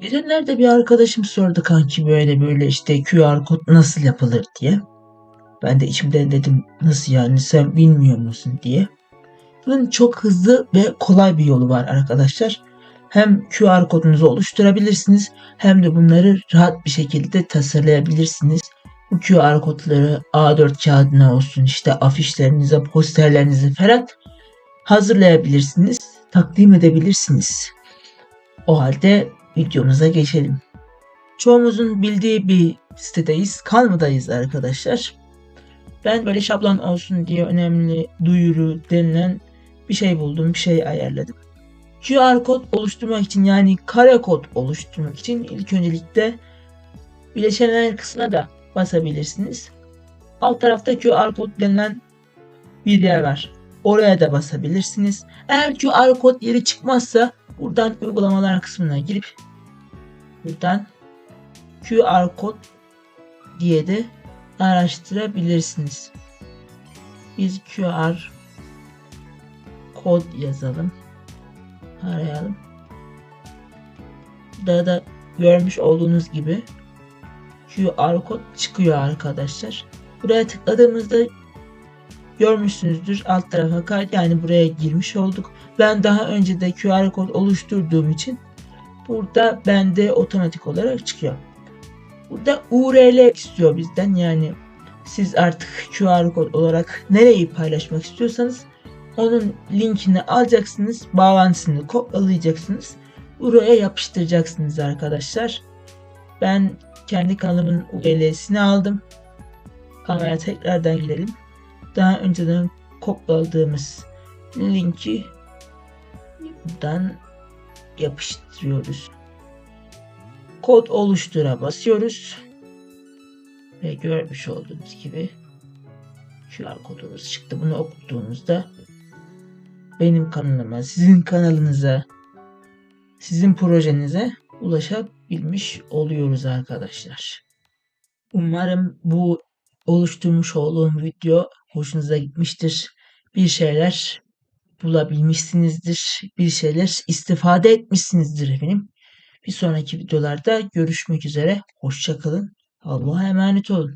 Geçenlerde bir arkadaşım sordu kanki böyle böyle işte QR kod nasıl yapılır diye. Ben de içimden dedim nasıl yani sen bilmiyor musun diye. Bunun çok hızlı ve kolay bir yolu var arkadaşlar. Hem QR kodunuzu oluşturabilirsiniz hem de bunları rahat bir şekilde tasarlayabilirsiniz. Bu QR kodları A4 kağıdına olsun işte afişlerinize, posterlerinize falan hazırlayabilirsiniz, takdim edebilirsiniz. O halde videomuza geçelim. Çoğumuzun bildiği bir sitedeyiz. Canva'dayız arkadaşlar. Ben böyle şablon olsun diye önemli duyuru denilen bir şey buldum. Bir şey ayarladım. QR kod oluşturmak için yani kare kod oluşturmak için ilk öncelikle bileşenler kısmına da basabilirsiniz. Alt tarafta QR kod denilen bir yer var. Oraya da basabilirsiniz. Eğer QR kod yeri çıkmazsa buradan uygulamalar kısmına girip buradan QR kod diye de araştırabilirsiniz. Biz QR kod yazalım. Arayalım. Burada da görmüş olduğunuz gibi QR kod çıkıyor arkadaşlar. Buraya tıkladığımızda görmüşsünüzdür alt tarafa kayıt yani buraya girmiş olduk. Ben daha önce de QR kod oluşturduğum için burada bende otomatik olarak çıkıyor. Burada URL istiyor bizden yani siz artık QR kod olarak nereyi paylaşmak istiyorsanız onun linkini alacaksınız, bağlantısını kopyalayacaksınız. Buraya yapıştıracaksınız arkadaşlar. Ben kendi kanalımın URL'sini aldım. Kameraya tekrardan gidelim. Daha önceden kopyaladığımız linki buradan yapıştırıyoruz. Kod oluştura basıyoruz. Ve görmüş olduğunuz gibi QR kodumuz çıktı. Bunu okuduğumuzda benim kanalıma, sizin kanalınıza, sizin projenize ulaşabilmiş oluyoruz arkadaşlar. Umarım bu oluşturmuş olduğum video hoşunuza gitmiştir. Bir şeyler bulabilmişsinizdir. Bir şeyler istifade etmişsinizdir efendim. Bir sonraki videolarda görüşmek üzere. Hoşçakalın. Allah'a emanet olun.